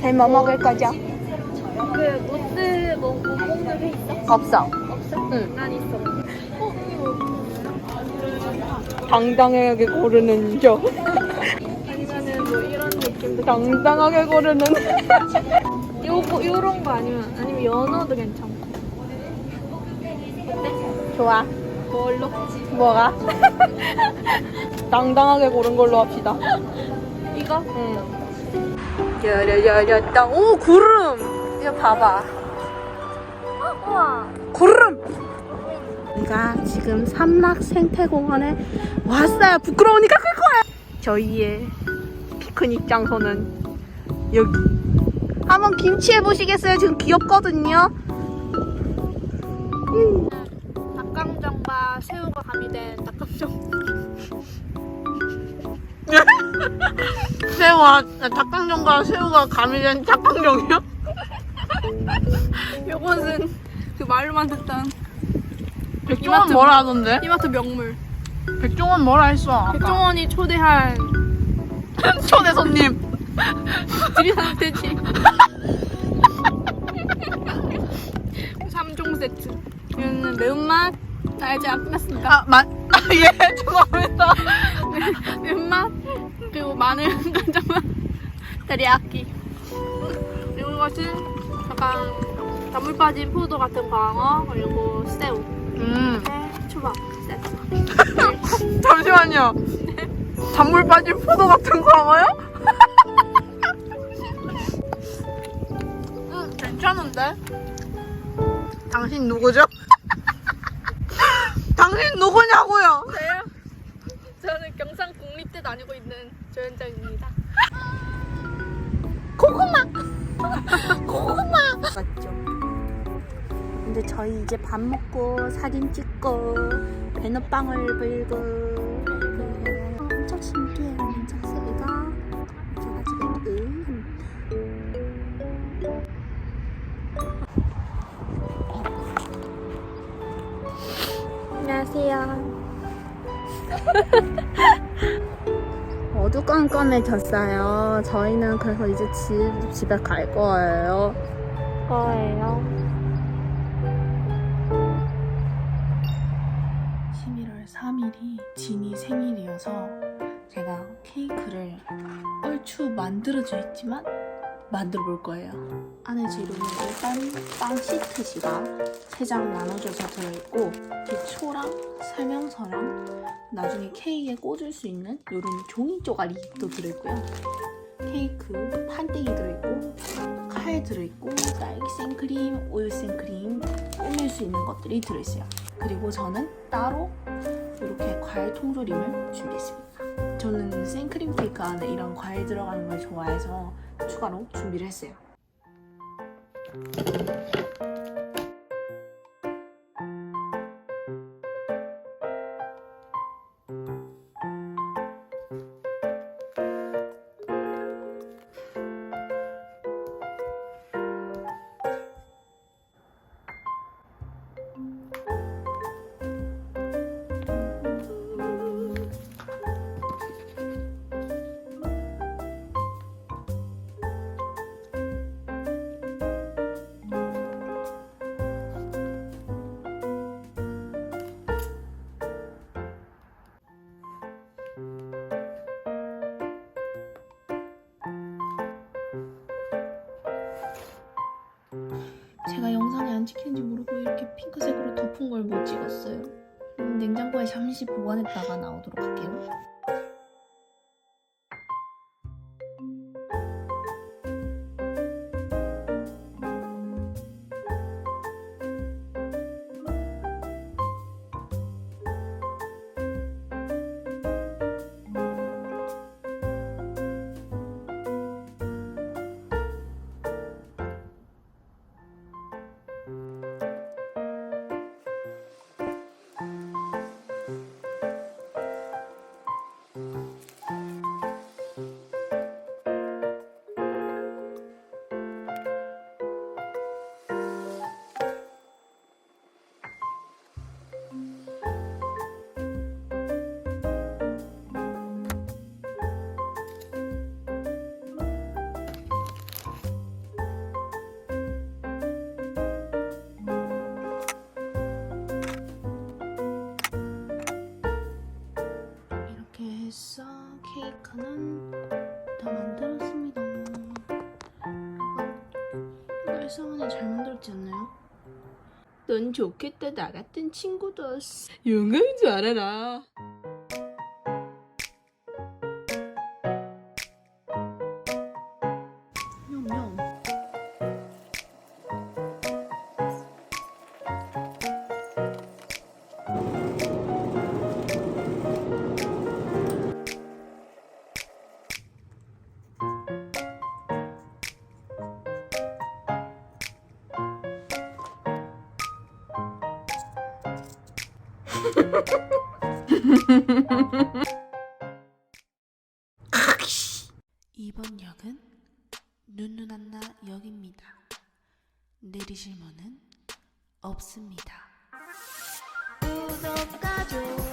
저희 뭐 먹을 거죠? 그 모스 뭐, 뭐 먹는 회 있어? 없어. 없어? 응. 난 있어. 어 이거 당당하게 고르는 저. 아니면은 뭐 이런 느낌도. 당당하게 고르는. 요거 요런 거 아니면 아니면 연어도 괜찮고. 어때? 좋아. 뭘로? 뭐가? 당당하게 고른 걸로 합시다. 이거? 응. 야야야야따. 오 구름. 이거 봐봐. 우와. 구름. 우리가 지금 삼락 생태공원에 왔어요. 부끄러우니까 끌 거야. 저희의 피크닉 장소는 여기. 한번 김치 해보시겠어요? 지금 귀엽거든요. 닭강정과 새우가 가미된 닭강정. 새우와 닭강정과 새우가 가미된 닭강정이요? 요것은 그 말로만 듣던 백종원 이마트- 뭐라 하던데? 이마트 명물. 백종원 뭐라 했어? 아까. 백종원이 초대한 초대 손님. 지리산 돼지. 3종 세트. 이거는 매운맛. 아, 이제 안 끝났습니다. 아, 만, 아, 예, 죄송합니다. 매운맛. 그리고 마늘, 간장맛. 데리야끼. 그리고 이것은 약간 단물 빠진 포도 같은 광어. 그리고 새우. 음, 네, 초밥 세트. 잠시만요. 잔물 빠진 포도 같은 광어요? 음, 괜찮은데? 당신 누구죠? 당신 누구냐고요? 저요? 경상 국립대 다니고 있는 조현정입니다. 고구마! 고구마! 맞죠? 근데 저희 이제 밥 먹고 사진 찍고 배너빵을 불고 어, 엄청 신기해요 진짜 소리가 그래가지고 음. 안녕하세요 어두컴컴해졌어요. 저희는 그래서 이제 집, 집에 갈 거예요. 거예요. 11월 3일이 진이 생일이어서 제가 케이크를 얼추 만들어져 있지만 만들어 볼 거예요. 안에 재료는 일단 빵 시트지가 3장 나눠져서 들어있고 이 초랑 설명서랑 나중에 케이크에 꽂을 수 있는 이런 종이 쪼가리도 들어있고요. 케이크 판때기 들어있고 칼 들어있고 딸기 생크림, 우유 생크림 올릴 수 있는 것들이 들어있어요. 그리고 저는 따로 이렇게 과일 통조림을 준비했습니다. 저는 생크림 케이크 안에 이런 과일 들어가는 걸 좋아해서 추가로 준비를 했어요. 안 찍힌지 모르고 이렇게 핑크색으로 덮은 걸 못 찍었어요. 음, 냉장고에 잠시 보관했다가 나오도록 할게요. 마카는 다 만들었습니다. 깔성하니 잘 만들었지 않나요? 넌 좋겠다 나 같은 친구도 영광인 줄 알아라. 이번 역은 눈누난나 역입니다. 내리실 문은 없습니다. 좋아요